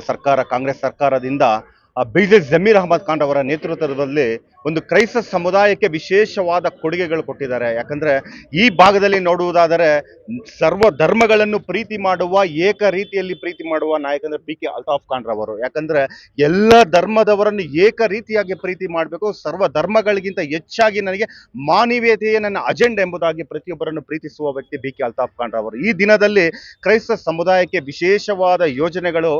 ಸರ್ಕಾರ ಕಾಂಗ್ರೆಸ್ ಸರ್ಕಾರದಿಂದ B Z Zameer Ahmed Khan ಅವರ ನೇತೃತ್ವದಲ್ಲಿ ಒಂದು ಕ್ರೈಸ್ತ ಸಮುದಾಯಕ್ಕೆ ವಿಶೇಷವಾದ ಕೊಡುಗೆಗಳು ಕೊಟ್ಟಿದ್ದಾರೆ. ಯಾಕಂದ್ರೆ ಈ ಭಾಗದಲ್ಲಿ ನೋಡುವುದಾದರೆ ಸರ್ವ ಧರ್ಮಗಳನ್ನು ಪ್ರೀತಿ ಮಾಡುವ, ಏಕ ರೀತಿಯಲ್ಲಿ ಪ್ರೀತಿ ಮಾಡುವ ನಾಯಕಂದ್ರೆ ಪಿ ಕೆ ಅಲ್ತಾಫ್ ಖಾನ್ ರವರು. ಯಾಕಂದ್ರೆ ಎಲ್ಲ ಧರ್ಮದವರನ್ನು ಏಕ ರೀತಿಯಾಗಿ ಪ್ರೀತಿ ಮಾಡಬೇಕು. ಸರ್ವ ಧರ್ಮಗಳಿಗಿಂತ ಹೆಚ್ಚಾಗಿ ನನಗೆ ಮಾನವೀಯತೆಯೇ ನನ್ನ ಅಜೆಂಡ್ ಎಂಬುದಾಗಿ ಪ್ರತಿಯೊಬ್ಬರನ್ನು ಪ್ರೀತಿಸುವ ವ್ಯಕ್ತಿ ಬಿ ಕೆ ಅಲ್ತಾಫ್ ಖಾನ್ ರವರು. ಈ ದಿನದಲ್ಲಿ ಕ್ರೈಸ್ತ ಸಮುದಾಯಕ್ಕೆ ವಿಶೇಷವಾದ ಯೋಜನೆಗಳು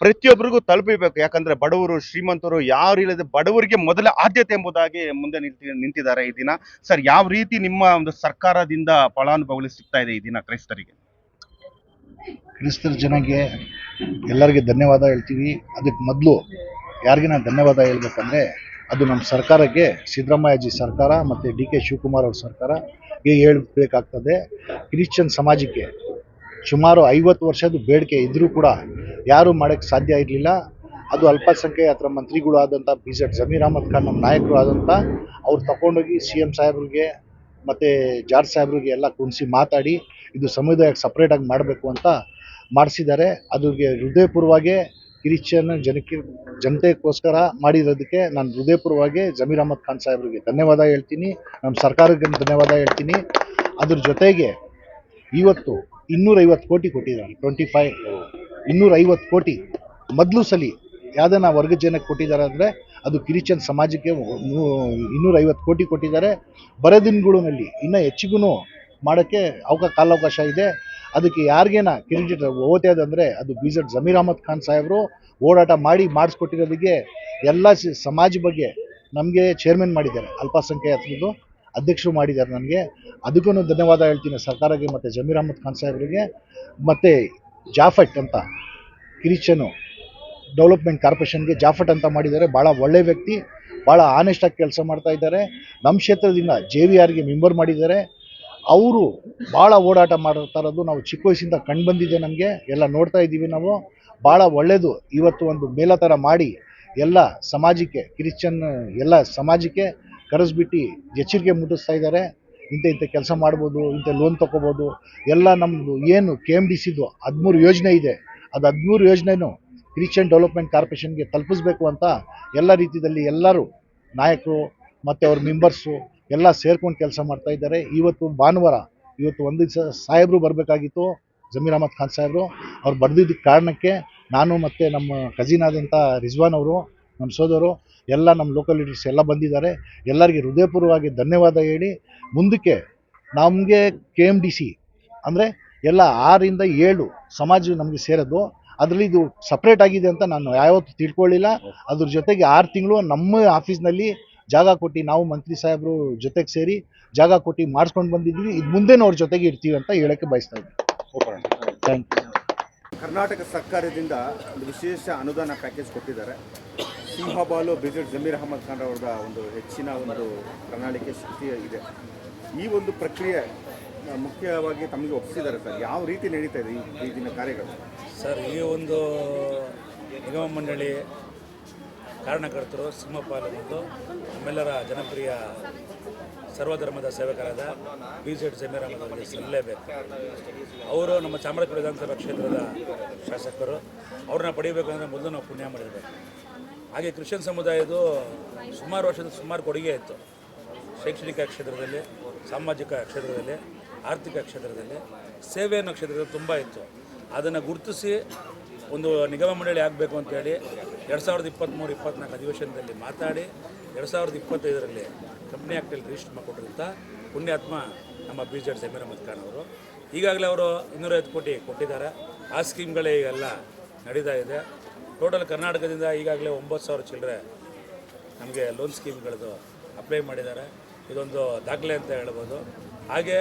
ಪ್ರತಿಯೊಬ್ಬರಿಗೂ ತಲುಪಬೇಕು. ಯಾಕಂದ್ರೆ ಬಡವರು ಶ್ರೀಮಂತರು ಯಾರು ಇಲ್ಲದೆ ಬಡವರಿಗೆ ಮೊದಲ ಆದ್ಯತೆ ಎಂಬುದಾಗಿ ಮುಂದೆ ನಿಂತಿ ನಿಂತಿದ್ದಾರೆ ಈ ದಿನ. ಸರ್, ಯಾವ ರೀತಿ ನಿಮ್ಮ ಒಂದು ಸರ್ಕಾರದಿಂದ ಫಲಾನುಭವಿಗಳು ಸಿಗ್ತಾ ಇದೆ ಈ ದಿನ ಕ್ರೈಸ್ತರಿಗೆ? ಕ್ರೈಸ್ತರ ಜನಕ್ಕೆ ಎಲ್ಲರಿಗೆ ಧನ್ಯವಾದ ಹೇಳ್ತೀವಿ. ಅದಕ್ಕೆ ಮೊದಲು ಯಾರಿಗೆ ನಾನು ಧನ್ಯವಾದ ಹೇಳ್ಬೇಕಂದ್ರೆ, ಅದು ನಮ್ಮ ಸರ್ಕಾರಕ್ಕೆ, ಸಿದ್ದರಾಮಯ್ಯಜಿ ಸರ್ಕಾರ ಮತ್ತು ಡಿ ಕೆ ಶಿವಕುಮಾರ್ ಅವ್ರ ಸರ್ಕಾರಗೆ ಹೇಳ್ಬೇಕಾಗ್ತದೆ. ಕ್ರಿಶ್ಚಿಯನ್ ಸಮಾಜಕ್ಕೆ ಸುಮಾರು ಐವತ್ತು ವರ್ಷದ ಬೇಡಿಕೆ ಇದ್ದರೂ ಕೂಡ ಯಾರೂ ಮಾಡೋಕ್ಕೆ ಸಾಧ್ಯ ಇರಲಿಲ್ಲ. ಅದು ಅಲ್ಪಸಂಖ್ಯಾತರ ಮಂತ್ರಿಗಳು ಆದಂಥ ಬಿ ಜೆಡ್ ಜಮೀರ್ ಅಹಮದ್ ಖಾನ್ ನಮ್ಮ ನಾಯಕರು ಆದಂಥ ಅವ್ರು ತಗೊಂಡೋಗಿ ಸಿ ಎಂ ಸಾಹೇಬ್ರಿಗೆ ಮತ್ತು ಜಾರ್ಜ್ ಸಾಹೇಬ್ರಿಗೆ ಎಲ್ಲ ಕುಣಿಸಿ ಮಾತಾಡಿ ಇದು ಸಮುದಾಯಕ್ಕೆ ಸಪ್ರೇಟಾಗಿ ಮಾಡಬೇಕು ಅಂತ ಮಾಡಿಸಿದ್ದಾರೆ. ಅದಕ್ಕೆ ಹೃದಯಪೂರ್ವವಾಗಿ ಕ್ರಿಶ್ಚಿಯನ್ ಜನಕ್ಕೆ ಜನತೆಗೋಸ್ಕರ ಮಾಡಿರೋದಕ್ಕೆ ನಾನು ಹೃದಯಪೂರ್ವವಾಗಿ ಜಮೀರ್ ಅಹಮದ್ ಖಾನ್ ಸಾಹೇಬ್ರಿಗೆ ಧನ್ಯವಾದ ಹೇಳ್ತೀನಿ. ನಮ್ಮ ಸರ್ಕಾರಕ್ಕೆ ಧನ್ಯವಾದ ಹೇಳ್ತೀನಿ. ಅದ್ರ ಜೊತೆಗೆ ಇವತ್ತು ಇನ್ನೂರೈವತ್ತು ಕೋಟಿ ಕೊಟ್ಟಿದ್ದಾರೆ ಟ್ವೆಂಟಿ ಫೈವ್ ಇನ್ನೂರೈವತ್ತು ಕೋಟಿ. ಮೊದಲು ಸಲಿ ಯಾವುದನ್ನ ವರ್ಗ ಜನಕ್ಕೆ ಕೊಟ್ಟಿದ್ದಾರೆ ಅಂದರೆ ಅದು ಕ್ರಿಶ್ಚಿಯನ್ ಸಮಾಜಕ್ಕೆ ಇನ್ನೂರೈವತ್ತು ಕೋಟಿ ಕೊಟ್ಟಿದ್ದಾರೆ. ಬರೋ ದಿನಗಳಲ್ಲಿ ಇನ್ನೂ ಹೆಚ್ಚಿಗೂ ಮಾಡೋಕ್ಕೆ ಅವಕಾಶ ಕಾಲಾವಕಾಶ ಇದೆ. ಅದಕ್ಕೆ ಯಾರಿಗೇನ ಹೋಗ್ತಾ ಅಂದರೆ ಅದು ಬಿ ಜೆಡ್ ಜಮೀರ್ ಅಹಮದ್ ಖಾನ್ ಸಾಹೇಬರು ಓಡಾಟ ಮಾಡಿ ಮಾಡಿಸ್ಕೊಟ್ಟಿರೋದಕ್ಕೆ ಎಲ್ಲ ಸಮಾಜ ಬಗ್ಗೆ ನಮಗೆ ಚೇರ್ಮನ್ ಮಾಡಿದ್ದಾರೆ. ಅಲ್ಪಸಂಖ್ಯಾತರದ್ದು ಅಧ್ಯಕ್ಷರು ಮಾಡಿದ್ದಾರೆ ನನಗೆ ಅದಕ್ಕೂ ಧನ್ಯವಾದ ಹೇಳ್ತೀನಿ ಸರ್ಕಾರಕ್ಕೆ ಮತ್ತು ಜಮೀರ್ ಅಹಮದ್ ಖಾನ್ ಸಾಹೇಬರಿಗೆ. ಮತ್ತು ಜಾಫಟ್ ಅಂತ ಕ್ರಿಶ್ಚಿಯನು ಡೆವಲಪ್ಮೆಂಟ್ ಕಾರ್ಪೊರೇಷನ್ಗೆ ಜಾಫಟ್ ಅಂತ ಮಾಡಿದ್ದಾರೆ. ಭಾಳ ಒಳ್ಳೆ ವ್ಯಕ್ತಿ ಭಾಳ ಆನೆಸ್ಟಾಗಿ ಕೆಲಸ ಮಾಡ್ತಾ ಇದ್ದಾರೆ. ನಮ್ಮ ಕ್ಷೇತ್ರದಿಂದ ಜೆ ವಿ ಆರ್ಗೆ ಮೆಂಬರ್ ಮಾಡಿದ್ದಾರೆ. ಅವರು ಭಾಳ ಓಡಾಟ ಮಾಡ್ತಾ ಇರೋದು ನಾವು ಚಿಕ್ಕ ವಯಸ್ಸಿಂದ ಕಂಡು ಬಂದಿದೆ ನಮಗೆ. ಎಲ್ಲ ನೋಡ್ತಾ ಇದ್ದೀವಿ ನಾವು. ಭಾಳ ಒಳ್ಳೆಯದು ಇವತ್ತು ಒಂದು ಮೇಲ ಥರ ಮಾಡಿ ಎಲ್ಲ ಸಮಾಜಕ್ಕೆ, ಕ್ರಿಶ್ಚಿಯನ್ ಎಲ್ಲ ಸಮಾಜಕ್ಕೆ ಕರೆಸ್ಬಿಟ್ಟು ಎಚ್ಚರಿಕೆ ಮುಟ್ಟಿಸ್ತಾ ಇದ್ದಾರೆ. ಇಂಥ ಇಂಥ ಕೆಲಸ ಮಾಡ್ಬೋದು, ಇಂಥ ಲೋನ್ ತೊಗೋಬೋದು. ಎಲ್ಲ ನಮ್ಮದು ಏನು ಕೆ ಎಂ ಡಿ ಸಿದು ಹದಿಮೂರು ಯೋಜನೆ ಇದೆ. ಅದು ಹದಿಮೂರು ಯೋಜನೆನೂ ಕ್ರಿಶ್ಚಿಯನ್ ಡೆವಲಪ್ಮೆಂಟ್ ಕಾರ್ಪೊರೇಷನ್ಗೆ ತಲುಪಿಸ್ಬೇಕು ಅಂತ ಎಲ್ಲ ರೀತಿಯಲ್ಲಿ ಎಲ್ಲರೂ ನಾಯಕರು ಮತ್ತು ಅವ್ರ ಮೆಂಬರ್ಸು ಎಲ್ಲ ಸೇರ್ಕೊಂಡು ಕೆಲಸ ಮಾಡ್ತಾ ಇದ್ದಾರೆ. ಇವತ್ತು ಭಾನುವಾರ, ಇವತ್ತು ಒಂದು ದಿವಸ ಸಾಹೇಬರು ಬರಬೇಕಾಗಿತ್ತು, ಜಮೀರ್ ಅಹಮದ್ ಖಾನ್ ಸಾಹೇಬರು. ಅವ್ರು ಬರ್ದಿದ್ದಕ್ಕೆ ಕಾರಣಕ್ಕೆ ನಾನು ಮತ್ತು ನಮ್ಮ ಕಜಿನ್ ಆದಂಥ ರಿಜ್ವಾನ್ ಅವರು, ನಮ್ಮ ಸೋದರು ಎಲ್ಲ ನಮ್ಮ ಲೋಕಲ್ ಲೀಡರ್ಸ್ ಎಲ್ಲ ಬಂದಿದ್ದಾರೆ. ಎಲ್ಲರಿಗೆ ಹೃದಯಪೂರ್ವವಾಗಿ ಧನ್ಯವಾದ ಹೇಳಿ, ಮುಂದಕ್ಕೆ ನಮಗೆ ಕೆ ಎಂ ಡಿ ಸಿ ಅಂದರೆ ಎಲ್ಲ ಆರಿಂದ ಏಳು ಸಮಾಜ ನಮಗೆ ಸೇರೋದು. ಅದರಲ್ಲಿ ಇದು ಸಪ್ರೇಟ್ ಆಗಿದೆ ಅಂತ ನಾನು ಯಾವತ್ತು ತಿಳ್ಕೊಳ್ಳಿಲ್ಲ. ಅದ್ರ ಜೊತೆಗೆ ಆರು ತಿಂಗಳು ನಮ್ಮ ಆಫೀಸ್ನಲ್ಲಿ ಜಾಗ ಕೊಟ್ಟು ನಾವು ಮಂತ್ರಿ ಸಾಹೇಬರು ಜೊತೆಗೆ ಸೇರಿ ಜಾಗ ಕೊಟ್ಟು ಮಾಡಿಸ್ಕೊಂಡು ಬಂದಿದ್ದೀವಿ. ಇದು ಮುಂದೆನೂ ಅವ್ರ ಜೊತೆಗೆ ಇರ್ತೀವಿ ಅಂತ ಹೇಳೋಕ್ಕೆ ಬಯಸ್ತಾ ಇದ್ದೀನಿ. ಥ್ಯಾಂಕ್ ಯು ಕರ್ನಾಟಕ ಸರ್ಕಾರದಿಂದ ಒಂದು ವಿಶೇಷ ಅನುದಾನ ಪ್ಯಾಕೇಜ್ ಕೊಟ್ಟಿದ್ದಾರೆ. ಸಿಂಹಬಾಲು ಬ್ರಿಗೇಡ್ ಜಮೀರ್ ಅಹಮದ್ ಖಾನ್ ಅವರ ಒಂದು ಹೆಚ್ಚಿನ ಒಂದು ಪ್ರಣಾಳಿಕೆ ಶಕ್ತಿ ಇದೆ ಈ ಒಂದು ಪ್ರಕ್ರಿಯೆ ಮುಖ್ಯವಾಗಿ ತಮಗೆ ಒಪ್ಪಿಸಿದ್ದಾರೆ ಸರ್. ಯಾವ ರೀತಿ ನಡೀತಾ ಇದೆ ಈ- ದಿನ ಕಾರ್ಯಗಳು? ಸರ್, ಈ ಒಂದು ನಿಗಮ ಮಂಡಳಿ ಕಾರಣಕರ್ತರು ಸಿಂಹಪಾಲು ಮತ್ತು ನಮ್ಮೆಲ್ಲರ ಜನಪ್ರಿಯ ಸರ್ವಧರ್ಮದ ಸೇವಕರಾದ ಬಿ ಜೆಡ್ ಡಿ ಸಮೀರಾಮ ಅವರಿಗೆ ಸಲ್ಲಲೇಬೇಕು ಅವರು ನಮ್ಮ ಚಾಮರಾಜಪುರ ವಿಧಾನಸಭಾ ಕ್ಷೇತ್ರದ ಶಾಸಕರು. ಅವ್ರನ್ನ ಪಡಿಬೇಕಂದ್ರೆ ಮೊದಲು ನಾವು ಪುಣ್ಯ ಮಾಡಿರಬೇಕು. ಹಾಗೆ ಕ್ರಿಶ್ಚಿಯನ್ ಸಮುದಾಯದು ಸುಮಾರು ವರ್ಷದ ಸುಮಾರು ಕೊಡುಗೆ ಇತ್ತು. ಶೈಕ್ಷಣಿಕ ಕ್ಷೇತ್ರದಲ್ಲಿ, ಸಾಮಾಜಿಕ ಕ್ಷೇತ್ರದಲ್ಲಿ. ಆರ್ಥಿಕ ಕ್ಷೇತ್ರದಲ್ಲಿ ಸೇವೆ ಅನ್ನೋ ಕ್ಷೇತ್ರದಲ್ಲಿ ತುಂಬ ಇತ್ತು. ಅದನ್ನು ಗುರುತಿಸಿ ಒಂದು ನಿಗಮ ಮಂಡಳಿ ಆಗಬೇಕು ಅಂತೇಳಿ ಎರಡು ಸಾವಿರದ ಇಪ್ಪತ್ತ್ಮೂರು ಇಪ್ಪತ್ನಾಲ್ಕು ಅಧಿವೇಶನದಲ್ಲಿ ಮಾತಾಡಿ, ಎರಡು ಸಾವಿರದ ಇಪ್ಪತ್ತೈದರಲ್ಲಿ ಕಂಪ್ನಿ ಆ್ಯಕ್ಟಲ್ಲಿ ರಿಜಿಸ್ಟರ್ ಮಾಡಿಕೊಟ್ಟಿರುವಂಥ ಪುಣ್ಯಾತ್ಮ ನಮ್ಮ ಬಿ ಜೆಡ್ ಸಮೀರ್ ಅಹಮದ್ ಖಾನ್ ಅವರು. ಈಗಾಗಲೇ ಅವರು ಇನ್ನೂರೈವತ್ತು ಕೋಟಿ ಕೊಟ್ಟಿದ್ದಾರೆ. ಆ ಸ್ಕೀಮ್ಗಳೇ ಈಗೆಲ್ಲ ನಡೀತಾ ಇದೆ. ಟೋಟಲ್ ಕರ್ನಾಟಕದಿಂದ ಈಗಾಗಲೇ ಒಂಬತ್ತು ಸಾವಿರ ಚಿಲ್ಲರೆ ನಮಗೆ ಲೋನ್ ಸ್ಕೀಮ್ಗಳದ್ದು ಅಪ್ಲೈ ಮಾಡಿದ್ದಾರೆ. ಇದೊಂದು ದಾಖಲೆ ಅಂತ ಹೇಳ್ಬೋದು. ಹಾಗೆ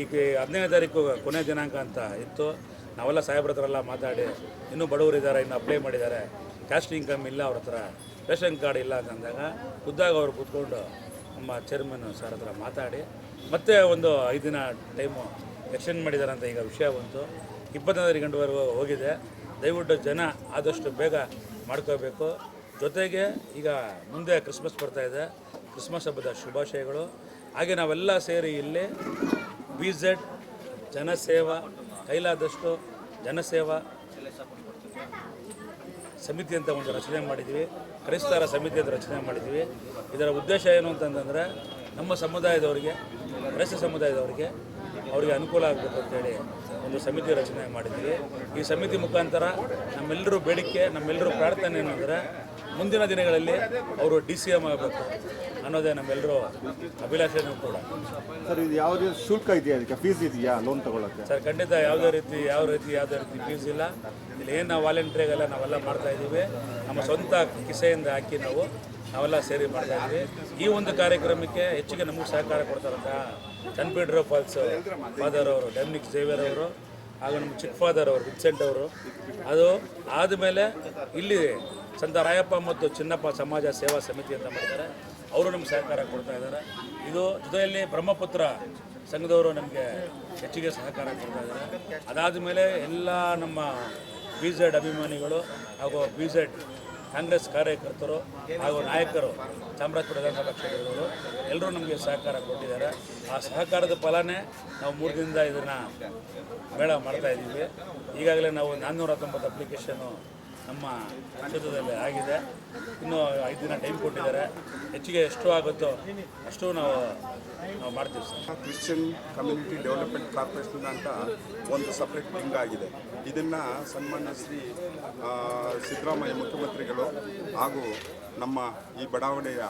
ಈಗ ಹದಿನೈದು ತಾರೀಕು ಕೊನೆ ದಿನಾಂಕ ಅಂತ ಇತ್ತು. ನಾವೆಲ್ಲ ಸಾಹೇಬ್ರ ಹತ್ರ ಎಲ್ಲ ಮಾತಾಡಿ, ಇನ್ನೂ ಬಡವರಿದ್ದಾರೆ ಇನ್ನು ಅಪ್ಲೈ ಮಾಡಿದ್ದಾರೆ. ಕ್ಯಾಸ್ಟ್ ಇನ್ಕಮ್ ಇಲ್ಲ ಅವ್ರ ಹತ್ರ. ರೇಷನ್ ಕಾರ್ಡ್ ಇಲ್ಲ ಅಂತಂದಾಗ ಖುದ್ದಾಗ ಅವ್ರು ಕೂತ್ಕೊಂಡು ನಮ್ಮ ಚೇರ್ಮನ್ ಸರ್ ಹತ್ರ ಮಾತಾಡಿ, ಮತ್ತೆ ಒಂದು ಐದು ದಿನ ಟೈಮು ಎಕ್ಸ್ಟೆಂಡ್ ಮಾಡಿದ್ದಾರೆ ಅಂತ ಈಗ ವಿಷಯ ಬಂತು. ಇಪ್ಪತ್ತೈದು ಗಂಟೆವರೆಗೂ ಹೋಗಿದೆ. ದಯವಿಟ್ಟು ಜನ ಆದಷ್ಟು ಬೇಗ ಮಾಡ್ಕೋಬೇಕು. ಜೊತೆಗೆ ಈಗ ಮುಂದೆ ಕ್ರಿಸ್ಮಸ್ ಬರ್ತಾಯಿದೆ ಕ್ರಿಸ್ಮಸ್ ಹಬ್ಬದ ಶುಭಾಶಯಗಳು. ಹಾಗೆ ನಾವೆಲ್ಲ ಸೇರಿ ಇಲ್ಲಿ ಬಿ ಝೆಡ್ ಜನಸೇವಾ, ಕೈಲಾದಷ್ಟು ಜನಸೇವಾ ಸಮಿತಿ ಅಂತ ಒಂದು ರಚನೆ ಮಾಡಿದ್ವಿ ಕ್ರೈಸ್ತರ ಸಮಿತಿ ಅಂತ ರಚನೆ ಮಾಡಿದ್ವಿ ಇದರ ಉದ್ದೇಶ ಏನು ಅಂತಂತಂದರೆ ನಮ್ಮ ಸಮುದಾಯದವರಿಗೆ ಕ್ರೈಸ್ತ ಸಮುದಾಯದವರಿಗೆ ಅವರಿಗೆ ಅನುಕೂಲ ಆಗಬೇಕು ಅಂತೇಳಿ ಒಂದು ಸಮಿತಿ ರಚನೆ ಮಾಡಿದ್ವಿ ಈ ಸಮಿತಿ ಮುಖಾಂತರ ನಮ್ಮೆಲ್ಲರೂ ಬೇಡಿಕೆ ನಮ್ಮೆಲ್ಲರೂ ಪ್ರಾರ್ಥನೆ ಏನಂದರೆ ಮುಂದಿನ ದಿನಗಳಲ್ಲಿ ಅವರು ಡಿ ಸಿ ಎಂ ಆಗಬೇಕು ಅನ್ನೋದೇ ನಮ್ಮೆಲ್ಲರೂ ಅಭಿಲಾಷೆನೂ ಕೂಡ. ಸರ್ ಇದು ಯಾವುದೇ ಶುಲ್ಕ ಇದೆಯಾ ಅದಕ್ಕೆ ಫೀಸ್ ಇದೆಯಾ ಲೋನ್ ತಗೊಳ್ಳೋಕ್ಕೆ ಸರ್ ಖಂಡಿತ ಯಾವುದೇ ರೀತಿ ಯಾವ ರೀತಿ ಯಾವುದೇ ರೀತಿ ಫೀಸ್ ಇಲ್ಲ. ಇಲ್ಲಿ ಏನು ನಾವು ವಾಲಂಟ್ರಿಯಾಗೆಲ್ಲ ನಾವೆಲ್ಲ ಮಾಡ್ತಾ ಇದ್ದೀವಿ. ನಮ್ಮ ಸ್ವಂತ ಕಿಸೆಯಿಂದ ಹಾಕಿ ನಾವು ನಾವೆಲ್ಲ ಸೇರಿ ಮಾಡ್ತಾ ಇದ್ದೀವಿ. ಈ ಒಂದು ಕಾರ್ಯಕ್ರಮಕ್ಕೆ ಹೆಚ್ಚಿಗೆ ನಮಗೆ ಸಹಕಾರ ಕೊಡ್ತಾರಂತ ಸನ್ ಪೀಡ್ರೋ ಫಾಲ್ಸ್ ಫಾದರ್ ಅವರು ಡೊಮಿನಿಕ್ ಜೇವಿಯರ್ ಅವರು ಹಾಗೂ ನಮ್ಮ ಚಿಕ್ಕ ಫಾದರ್ ಅವರು ವಿನ್ಸೆಂಟ್ ಅವರು. ಅದು ಆದಮೇಲೆ ಇಲ್ಲಿ ಸಂತ ರಾಯಪ್ಪ ಮತ್ತು ಚಿನ್ನಪ್ಪ ಸಮಾಜ ಸೇವಾ ಸಮಿತಿ ಅಂತ ಮಾಡಿದ್ದಾರೆ. ಅವರು ನಮ್ಗೆ ಸಹಕಾರ ಕೊಡ್ತಾ ಇದ್ದಾರೆ. ಇದು ಜೊತೆಯಲ್ಲಿ ಬ್ರಹ್ಮಪುತ್ರ ಸಂಘದವರು ನಮಗೆ ಹೆಚ್ಚಿಗೆ ಸಹಕಾರ ಕೊಡ್ತಾ ಇದ್ದಾರೆ. ಅದಾದ ಮೇಲೆ ಎಲ್ಲ ನಮ್ಮ ಬಿ ಜೆಡ್ ಅಭಿಮಾನಿಗಳು ಹಾಗೂ ಬಿ ಜೆಡ್ ಕಾಂಗ್ರೆಸ್ ಕಾರ್ಯಕರ್ತರು ಹಾಗೂ ನಾಯಕರು ಚಾಮರಾಜಪುರ ವಿಧಾನಸಭಾ ಕ್ಷೇತ್ರದವರು ಎಲ್ಲರೂ ನಮಗೆ ಸಹಕಾರ ಕೊಟ್ಟಿದ್ದಾರೆ. ಆ ಸಹಕಾರದ ಫಲನೇ ನಾವು ಮೂರು ದಿನದಿಂದ ಇದನ್ನು ಮೇಳ ಮಾಡ್ತಾ ಇದ್ದೀವಿ. ಈಗಾಗಲೇ ನಾವು ನಾನ್ನೂರ ಹತ್ತೊಂಬತ್ತು ಅಪ್ಲಿಕೇಶನು ನಮ್ಮ ಕ್ಷೇತ್ರದಲ್ಲಿ ಆಗಿದೆ. ಇನ್ನೂ ಐದು ದಿನ ಟೈಮ್ ಕೊಟ್ಟಿದ್ದಾರೆ. ಹೆಚ್ಚಿಗೆ ಎಷ್ಟು ಆಗುತ್ತೋ ಅಷ್ಟು ನಾವು ನಾವು ಮಾಡ್ತೀವಿ sir. Christian community development corporation ಅಂತ ಒಂದು ಸಪ್ರೇಟ್ ವಿಂಗ್ ಆಗಿದೆ. ಇದನ್ನು ಸನ್ಮಾನ್ಯ ಶ್ರೀ ಸಿದ್ದರಾಮಯ್ಯ ಮುಖ್ಯಮಂತ್ರಿಗಳು ಹಾಗೂ ನಮ್ಮ ಈ ಬಡಾವಣೆಯ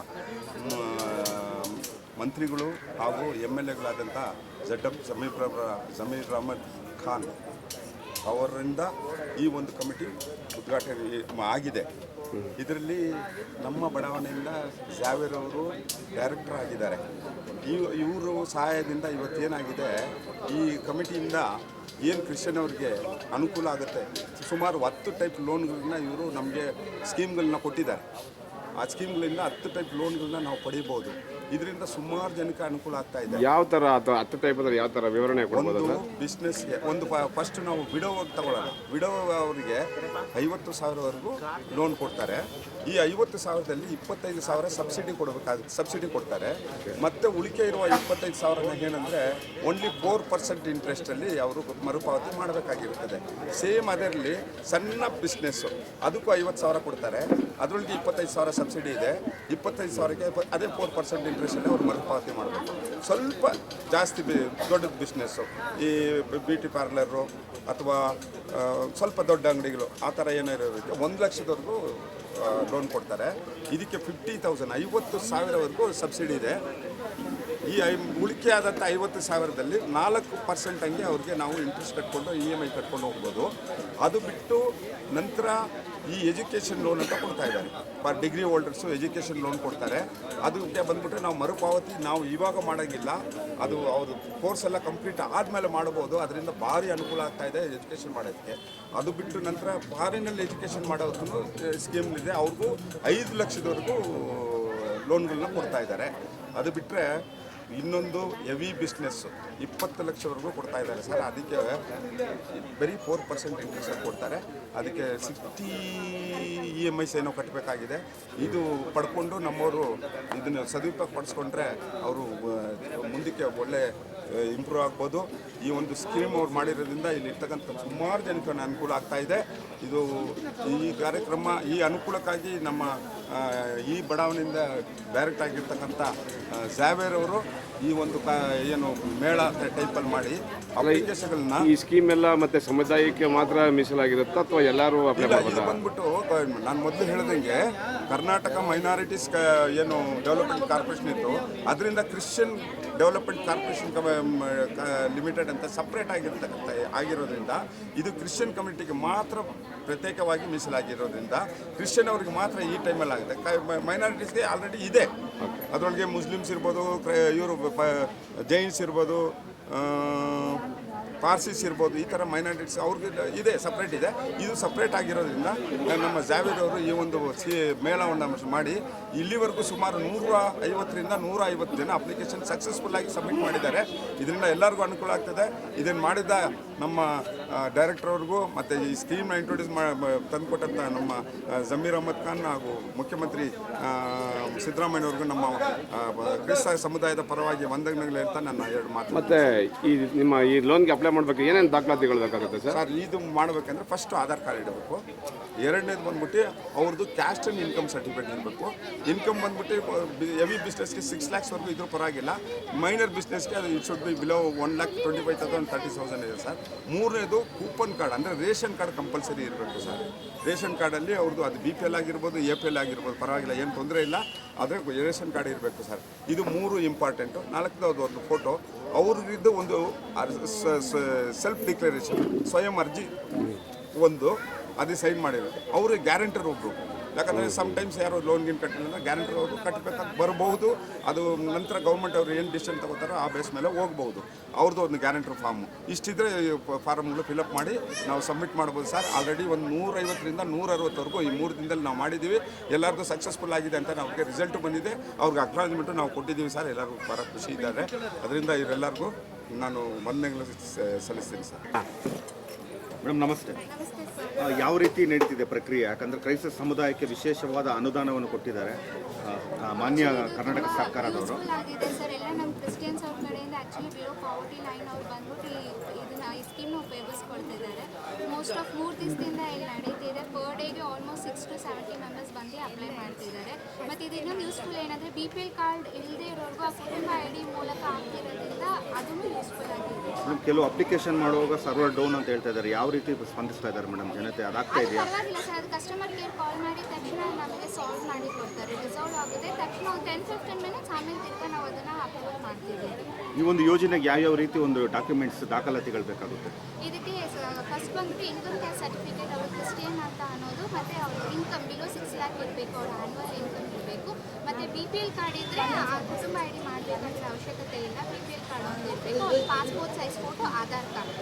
ಮಂತ್ರಿಗಳು ಹಾಗೂ ಎಂ ಎಲ್ ಎಗಳಾದಂಥ ಜಡ್ ಎಫ್ ಜಮೀರ್ ಜಮೀರ್ ಅಹಮದ್ ಖಾನ್ ಅವರಿಂದ ಈ ಒಂದು ಕಮಿಟಿ ಉದ್ಘಾಟನೆ ಆಗಿದೆ. ಇದರಲ್ಲಿ ನಮ್ಮ ಬಡಾವಣೆಯಿಂದ ಜಾವೇರ್ ಅವರು ಡೈರೆಕ್ಟರ್ ಆಗಿದ್ದಾರೆ. ಇವ್ ಇವರು ಸಹಾಯದಿಂದ ಇವತ್ತೇನಾಗಿದೆ ಈ ಕಮಿಟಿಯಿಂದ ಏನು ಕ್ರಿಶ್ಚಿಯನ್ ಅವ್ರಿಗೆ ಅನುಕೂಲ ಆಗುತ್ತೆ, ಸುಮಾರು ಹತ್ತು ಟೈಪ್ ಲೋನ್ಗಳನ್ನ ಇವರು ನಮಗೆ ಸ್ಕೀಮ್ಗಳನ್ನ ಕೊಟ್ಟಿದ್ದಾರೆ. ಆ ಸ್ಕೀಮ್ಗಳಿಂದ ಹತ್ತು ಟೈಪ್ ಲೋನ್ಗಳನ್ನ ನಾವು ಪಡಿಬೋದು ಇದರಿಂದ ಸುಮಾರು ಜನಕ್ಕೆ ಅನುಕೂಲ ಆಗ್ತಾ ಇದೆ. ಯಾವ ಥರ ಅಥವಾ ಹತ್ತು ಟೈಪ್ ಯಾವ ಥರ ವಿವರಣೆ ಒಂದು ಬಿಸ್ನೆಸ್ಗೆ ಒಂದು ಫಸ್ಟ್ ನಾವು ವಿಡೋ ತಗೊಳ್ಳೋಣ. ವಿಡೋ ಅವರಿಗೆ ಐವತ್ತು ಸಾವಿರವರೆಗೂ ಲೋನ್ ಕೊಡ್ತಾರೆ. ಈ ಐವತ್ತು ಸಾವಿರದಲ್ಲಿ ಇಪ್ಪತ್ತೈದು ಸಾವಿರ ಸಬ್ಸಿಡಿ ಕೊಡಬೇಕಾಗುತ್ತೆ ಸಬ್ಸಿಡಿ ಕೊಡ್ತಾರೆ. ಮತ್ತೆ ಉಳಿಕೆ ಇರುವ ಇಪ್ಪತ್ತೈದು ಸಾವಿರನ ಏನಂದರೆ ಓನ್ಲಿ ಫೋರ್ ಪರ್ಸೆಂಟ್ ಇಂಟ್ರೆಸ್ಟಲ್ಲಿ ಅವರು ಮರುಪಾವತಿ ಮಾಡಬೇಕಾಗಿರುತ್ತದೆ. ಸೇಮ್ ಅದರಲ್ಲಿ ಸಣ್ಣ ಬಿಸ್ನೆಸ್ಸು ಅದಕ್ಕೂ ಐವತ್ತು ಸಾವಿರ ಕೊಡ್ತಾರೆ. ಅದರೊಳಗೆ ಇಪ್ಪತ್ತೈದು ಸಾವಿರ ಸಬ್ಸಿಡಿ ಇದೆ. ಇಪ್ಪತ್ತೈದು ಸಾವಿರಕ್ಕೆ ಅದೇ ಫೋರ್ ಪರ್ಸೆಂಟ್ ಇಂಟ್ರೆಸ್ಟಲ್ಲಿ ಅವ್ರು ಮರುಪಾವತಿ ಮಾಡಬೇಕು. ಸ್ವಲ್ಪ ಜಾಸ್ತಿ ಬಿ ದೊಡ್ಡದು ಬಿಸ್ನೆಸ್ಸು ಈ ಬ್ಯೂಟಿ ಪಾರ್ಲರು ಅಥವಾ ಸ್ವಲ್ಪ ದೊಡ್ಡ ಅಂಗಡಿಗಳು, ಆ ಥರ ಏನಾದರೂ ಇರೋದಕ್ಕೆ ಒಂದು ಲಕ್ಷದವರೆಗೂ ಲೋನ್ ಕೊಡ್ತಾರೆ. ಇದಕ್ಕೆ ಫಿಫ್ಟಿ ತೌಸಂಡ್ ಐವತ್ತು ಸಾವಿರವರೆಗೂ ಸಬ್ಸಿಡಿ ಇದೆ. ಈ ಐ, ಉಳಿಕೆ ಆದಂಥ ಐವತ್ತು ಸಾವಿರದಲ್ಲಿ ನಾಲ್ಕು ಪರ್ಸೆಂಟ್ ಹಂಗೆ ಅವ್ರಿಗೆ ನಾವು ಇಂಟ್ರೆಸ್ಟ್ ಕಟ್ಕೊಂಡು ಇ ಎಂ ಐ ಕಟ್ಕೊಂಡು ಹೋಗ್ಬೋದು. ಅದು ಬಿಟ್ಟು ನಂತರ ಈ ಎಜುಕೇಷನ್ ಲೋನ್ ಅಂತ ಕೊಡ್ತಾ ಇದ್ದಾರೆ. For degree holders education loan ಕೊಡ್ತಾರೆ. ಅದಕ್ಕೆ ಬಂದ್ಬಿಟ್ರೆ ನಾವು ಮರುಪಾವತಿ ನಾವು ಇವಾಗ ಮಾಡೋಂಗಿಲ್ಲ. ಅದು ಅವರು ಕೋರ್ಸ್ ಎಲ್ಲ ಕಂಪ್ಲೀಟ್ ಆದಮೇಲೆ ಮಾಡ್ಬೋದು. ಅದರಿಂದ ಭಾರಿ ಅನುಕೂಲ ಆಗ್ತಾ ಇದೆ ಎಜುಕೇಷನ್ ಮಾಡೋದಕ್ಕೆ. ಅದು ಬಿಟ್ಟು ನಂತರ ಫಾರಿನಲ್ಲಿ ಎಜುಕೇಷನ್ ಮಾಡೋದನ್ನು ಇದೆ ಅವ್ರಿಗೂ ಐದು ಲಕ್ಷದವರೆಗೂ ಲೋನ್ಗಳನ್ನ ಕೊಡ್ತಾ ಇದ್ದಾರೆ. ಅದು ಬಿಟ್ಟರೆ ಇನ್ನೊಂದು ಹೆವಿ ಬಿಸ್ನೆಸ್ಸು ಇಪ್ಪತ್ತು ಲಕ್ಷವರೆಗೂ ಕೊಡ್ತಾ ಇದ್ದಾರೆ ಸರ್. ಅದಕ್ಕೆ ಬರೀ ಫೋರ್ ಪರ್ಸೆಂಟ್ ಇಂಟ್ರೆಸ್ಟ್ ಕೊಡ್ತಾರೆ. ಅದಕ್ಕೆ ಸಿಕ್ಸ್ಟಿ ಇ ಎಂ ಐಸ್ ಏನೋ ಕಟ್ಟಬೇಕಾಗಿದೆ ಇದು ಪಡ್ಕೊಂಡು ನಮ್ಮವರು ಇದನ್ನು ಸದುಪಯೋಗ ಪಡಿಸ್ಕೊಂಡ್ರೆ ಅವರು ಮುಂದಕ್ಕೆ ಒಳ್ಳೆ ಇಂಪ್ರೂವ್ ಆಗ್ಬೋದು. ಈ ಒಂದು ಸ್ಕೀಮ್ ಅವ್ರು ಮಾಡಿರೋದ್ರಿಂದ ಇಲ್ಲಿ ಇರ್ತಕ್ಕಂಥ ಸುಮಾರು ಜನಕ್ಕೆ ಅನುಕೂಲ ಆಗ್ತಾ ಇದೆ. ಇದು ಈ ಕಾರ್ಯಕ್ರಮ, ಈ ಅನುಕೂಲಕ್ಕಾಗಿ ನಮ್ಮ ಈ ಬಡಾವಣೆಯಿಂದ ಡೈರೆಕ್ಟ್ ಆಗಿರ್ತಕ್ಕಂಥ ಜಾವೇರ್ ಅವರು ಈ ಒಂದು ಕ ಏನು ಮೇಳ ಟೈಪಲ್ಲಿ ಮಾಡಿ ಅಪ್ಲಿಕೇಶನ್ಗಳನ್ನ ಈ ಸ್ಕೀಮ್ ಎಲ್ಲ ಮತ್ತೆ ಸಮುದಾಯಕ್ಕೆ ಮಾತ್ರ ಮೀಸಲಾಗಿರುತ್ತಾ ಅಥವಾ ಎಲ್ಲರೂ ಅಪ್ಲೈ ಇಲ್ಲ ಇದು ಮಾಡ್ಬೋದಾ ಬಂದ್ಬಿಟ್ಟು ನಾನು ಮೊದಲು ಹೇಳಿದಂಗೆ ಕರ್ನಾಟಕ ಮೈನಾರಿಟೀಸ್ ಏನು ಡೆವಲಪ್ಮೆಂಟ್ ಕಾರ್ಪೊರೇಷನ್ ಇತ್ತು. ಅದರಿಂದ ಕ್ರಿಶ್ಚಿಯನ್ ಡೆವಲಪ್ಮೆಂಟ್ ಕಾರ್ಪೊರೇಷನ್ ಲಿಮಿಟೆಡ್ ಅಂತ ಸಪ್ರೇಟ್ ಆಗಿರ್ತಕ್ಕಂಥ ಆಗಿರೋದ್ರಿಂದ ಇದು ಕ್ರಿಶ್ಚಿಯನ್ ಕಮ್ಯುನಿಟಿಗೆ ಮಾತ್ರ ಪ್ರತ್ಯೇಕವಾಗಿ ಮೀಸಲಾಗಿರೋದ್ರಿಂದ ಕ್ರಿಶ್ಚಿಯನ್ ಅವರಿಗೆ ಮಾತ್ರ ಈ ಟೈಮಲ್ಲಿ ಆಗುತ್ತೆ. ಮೈನಾರಿಟೀಸ್ಗೆ ಆಲ್ರೆಡಿ ಇದೆ. ಅದರೊಳಗೆ ಮುಸ್ಲಿಮ್ಸ್ ಇರ್ಬೋದು ಇವರು ಜೈನ್ಸ್ ಇರ್ಬೋದು ಪಾರ್ಸಿಸ್ ಇರ್ಬೋದು, ಈ ಥರ ಮೈನಾರಿಟೀಸ್ ಅವ್ರಿಗೆ ಇದೆ ಸಪ್ರೇಟ್ ಇದೆ. ಇದು ಸಪ್ರೇಟ್ ಆಗಿರೋದ್ರಿಂದ ನಮ್ಮ ಜಾವೇದ್ ಅವರು ಈ ಒಂದು ಸಿ, ಮೇಳವನ್ನು ಮಾಡಿ ಇಲ್ಲಿವರೆಗೂ ಸುಮಾರು ನೂರ ಐವತ್ತರಿಂದ ನೂರ ಐವತ್ತು ಜನ ಅಪ್ಲಿಕೇಶನ್ ಸಕ್ಸಸ್ಫುಲ್ಲಾಗಿ ಸಬ್ಮಿಟ್ ಮಾಡಿದ್ದಾರೆ. ಇದರಿಂದ ಎಲ್ಲರಿಗೂ ಅನುಕೂಲ ಆಗ್ತದೆ. ಇದನ್ನು ಮಾಡಿದ ನಮ್ಮ ಡೈರೆಕ್ಟರ್ ಅವ್ರಿಗೂ ಮತ್ತು ಈ ಸ್ಕೀಮ್ನ ಇಂಟ್ರೊಡ್ಯೂಸ್ ಮಾಡಿ ತಂದುಕೊಟ್ಟಂಥ ನಮ್ಮ ಜಮೀರ್ ಅಹಮದ್ ಖಾನ್ ಹಾಗೂ ಮುಖ್ಯಮಂತ್ರಿ ಸಿದ್ದರಾಮಯ್ಯವ್ರಿಗೂ ನಮ್ಮ ಕ್ರಿಸ್ತ ಸಮುದಾಯದ ಪರವಾಗಿ ವಂದನೆಗಳು ಅಂತ ನನ್ನ ಎರಡು ಮಾತು ಮತ್ತೆ ಈ ನಿಮ್ಮ ಈ ಲೋನ್ಗೆ ಅಪ್ಲೈ ಮಾಡಬೇಕು ಏನೇನು ದಾಖಲಾತಿಗಳು ಬೇಕಾಗುತ್ತೆ ಸರ್? ಸರ್ ಇದು ಮಾಡಬೇಕಂದ್ರೆ ಫಸ್ಟ್ ಆಧಾರ್ ಕಾರ್ಡ್ ಇಡಬೇಕು. ಎರಡನೇದು ಬಂದ್ಬಿಟ್ಟು ಅವ್ರದ್ದು ಕ್ಯಾಸ್ಟ್ ಆ್ಯಂಡ್ ಇನ್ಕಮ್ ಸರ್ಟಿಫಿಕೇಟ್ ಇರಬೇಕು. ಇನ್ಕಮ್ ಬಂದ್ಬಿಟ್ಟು ಹೆವಿ ಬಿಸ್ನೆಸ್ಗೆ ಸಿಕ್ಸ್ ಲ್ಯಾಕ್ಸ್ವರೆಗೂ ಇದ್ರೂ ಪರವಾಗಿಲ್ಲ. ಮೈನರ್ ಬಿಸ್ನೆಸ್ಗೆ ಅದು it should be below one lakh twenty five thousand thirty thousand ಇದೆ ಸರ್. ಮೂರನೇದು ಕೂಪನ್ ಕಾರ್ಡ್ ಅಂದರೆ ರೇಷನ್ ಕಾರ್ಡ್ ಕಂಪಲ್ಸರಿ ಇರಬೇಕು ಸರ್. ರೇಷನ್ ಕಾರ್ಡಲ್ಲಿ ಅವ್ರದ್ದು ಅದು ಬಿ ಪಿ ಎಲ್ ಆಗಿರ್ಬೋದು ಎ ಪಿ ಎಲ್ ಆಗಿರ್ಬೋದು, ಪರವಾಗಿಲ್ಲ, ಏನು ತೊಂದರೆ ಇಲ್ಲ. ಆದರೆ ರೇಷನ್ ಕಾರ್ಡ್ ಇರಬೇಕು ಸರ್. ಇದು ಮೂರು ಇಂಪಾರ್ಟೆಂಟು ನಾಲ್ಕನೇದು ಒಂದು ಫೋಟೋ ಅವ್ರದ್ದು ಒಂದು ಸೆಲ್ಫ್ ಡಿಕ್ಲರೇಷನ್ ಸ್ವಯಂ ಅರ್ಜಿ ಒಂದು, ಅದೇ ಸೈನ್ ಮಾಡಿರೋದು. ಅವರು ಗ್ಯಾರಂಟರ್ ಒಬ್ಬರು ಯಾಕಂದರೆ ಟೈಮ್ಸ್ ಯಾರು ಲೋನ್ ಗೀನ್ ಕಟ್ಟಿಲ್ಲ ಗ್ಯಾರಂಟರ್ ಅವರು ಕಟ್ಟಬೇಕಾಗಿ ಬರಬಹುದು. ಅದು ನಂತರ ಗೌರ್ಮೆಂಟ್ ಅವರು ಏನು ಡಿಸಿಷನ್ ತಗೋತಾರೋ ಆ ಬೇಸ್ ಮೇಲೆ ಹೋಗ್ಬೋದು ಅವ್ರದ್ದು ಒಂದು ಗ್ಯಾರಂಟರ್ ಫಾರ್ಮು ಇಷ್ಟಿದ್ರೆ ಫಾರ್ಮ್ಗಳು ಫಿಲಪ್ ಮಾಡಿ ನಾವು ಸಬ್ಮಿಟ್ ಮಾಡ್ಬೋದು ಸರ್. ಆಲ್ರೆಡಿ ಒಂದು ನೂರೈವತ್ತರಿಂದ ನೂರ ಅರವತ್ತವರೆಗೂ ಈ ಮೂರು ದಿನದಲ್ಲಿ ನಾವು ಮಾಡಿದ್ದೀವಿ. ಎಲ್ಲರಿಗೂ ಸಕ್ಸಸ್ಫುಲ್ ಆಗಿದೆ ಅಂತ ನಮಗೆ ರಿಸಲ್ಟ್ ಬಂದಿದೆ. ಅವ್ರಿಗೆ ಅಕ್ನಾಲಜ್ಮೆಂಟು ನಾವು ಕೊಟ್ಟಿದ್ದೀವಿ ಸರ್. ಎಲ್ಲರಿಗೂ ಭಾಳ ಖುಷಿ ಇದ್ದಾರೆ ಅದರಿಂದ ಇವರೆಲ್ಲರಿಗೂ ನಾನು ವಂದನೆಗಳು ಸ- ಸಲ್ಲಿಸ್ತೀನಿ ಸರ್. ಮೇಡಮ್ ನಮಸ್ತೆ. ಯಾವ ರೀತಿ ನಡೀತಿದೆ ಪ್ರಕ್ರಿಯೆ? ಯಾಕಂದ್ರೆ ಕ್ರೈಸ್ತ ಸಮುದಾಯಕ್ಕೆ ವಿಶೇಷವಾದ ಅನುದಾನವನ್ನು ಕೊಟ್ಟಿದ್ದಾರೆ. ಮಾನ್ಯ ಕರ್ನಾಟಕ ಸರ್ಕಾರದವರು. ಎಲ್ಲ ಅವ್ರ ಕಡೆಯಿಂದ ಆ್ಯಕ್ಚುಲಿ ಬಿಲೋ ಪಾವರ್ಟಿ ಲೈನ್ ಅವ್ರು ಬಂದ್ಬಿಟ್ಟು ಈ- ಇದನ್ನ ಈ ಸ್ಕೀಮ್ನ ಉಪಯೋಗಿಸ್ಕೊಳ್ತಿದ್ದಾರೆ ಮೋಸ್ಟ್ ಆಫ್ ಮೂರು ದಿವಸದಿಂದ ಇಲ್ಲಿ ನಡೀತಿದೆ ಪರ್ ಡೇಗೆ almost six to seventy members ಬಂದು ಅಪ್ಲೈ ಮಾಡ್ತಿದ್ದಾರೆ ಮತ್ತು ಇದು ಇನ್ನೊಂದು ಯೂಸ್ಫುಲ್ ಏನಂದರೆ ಬಿ ಪಿ ಎಲ್ ಕಾರ್ಡ್ ಇಲ್ಲದೆ ಇರೋರ್ಗೂ ಆ ಕುಟುಂಬ ಐ ಡಿ ಮೂಲಕ ಆಗ್ತಿರೋದ್ರಿಂದ ಅದನ್ನು ಯೂಸ್ಫುಲ್ ಆಗಿದೆ ಕೆಲವು ಅಪ್ಲಿಕೇಶನ್ ಮಾಡುವಾಗ ಸರ್ವರ್ ಡೌನ್ ಅಂತ ಹೇಳ್ತಾ ಇದ್ದಾರೆ ಯಾವ ರೀತಿ ಸ್ಪಂದಿಸ್ತಾ ಇದ್ದಾರೆ ಮೇಡಮ್ ಜನತೆ ಅದಾಗ್ತಾ ಅದು ಇದೆಯಾ? ಪರವಾಗಿಲ್ಲ ಸರ್ ಅದು ಕಸ್ಟಮರ್ ಕೇರ್ ಕಾಲ್ ಮಾಡಿದ ತಕ್ಷಣ ನಮಗೆ ಸಾಲ್ವ್ ಆಗುತ್ತೆ. ತಕ್ಷಣ ಒಂದು ಟೆನ್ ಫಿಫ್ಟೀನ್ ಮಿನಿಟ್ಸ್ ಆಮೇಲೆ ತಿರ್ಗ ನಾವು ಅದನ್ನು ಅಪ್ಲೋಡ್ ಮಾಡ್ತೀವಿ. ಈ ಒಂದು ಯೋಜನೆಗೆ ಯಾವ್ಯಾವ ರೀತಿ ಒಂದು ಡಾಕ್ಯುಮೆಂಟ್ಸ್ ದಾಖಲಾತಿಗಳು ಬೇಕಾಗುತ್ತೆ? ಇದಕ್ಕೆ ಫಸ್ಟ್ ಬಂದ್ಬಿಟ್ಟು ಇನ್ಕಮ್ ಟ್ಯಾಕ್ಸ್ ಸರ್ಟಿಫಿಕೇಟ್ ಅವರು ಕ್ರಿಸ್ಟಿಯನ್ ಅಂತ ಅನ್ನೋದು ಮತ್ತು ಅವ್ರ ಇನ್ಕಮ್ ಬಿಲೋ ಸಿಕ್ಸ್ ಲ್ಯಾಕ್ ಇರಬೇಕು ಅವ್ರ ಆ್ಯನ್ಯುವಲ್ ಇನ್ಕಮ್ ಇರಬೇಕು. ಮತ್ತು ಬಿ ಪಿ ಎಲ್ ಕಾರ್ಡ್ ಇದ್ದರೆ ಆ ಕುಟುಂಬ ಐ ಡಿ ಮಾಡಬೇಕಾದ್ರೆ ಅವಶ್ಯಕತೆ ಇಲ್ಲ. ಬಿ ಪಿ ಎಲ್ ಕಾರ್ಡ್ ಒಂದು ಇರಬೇಕು. Passport size photo Aadhaar card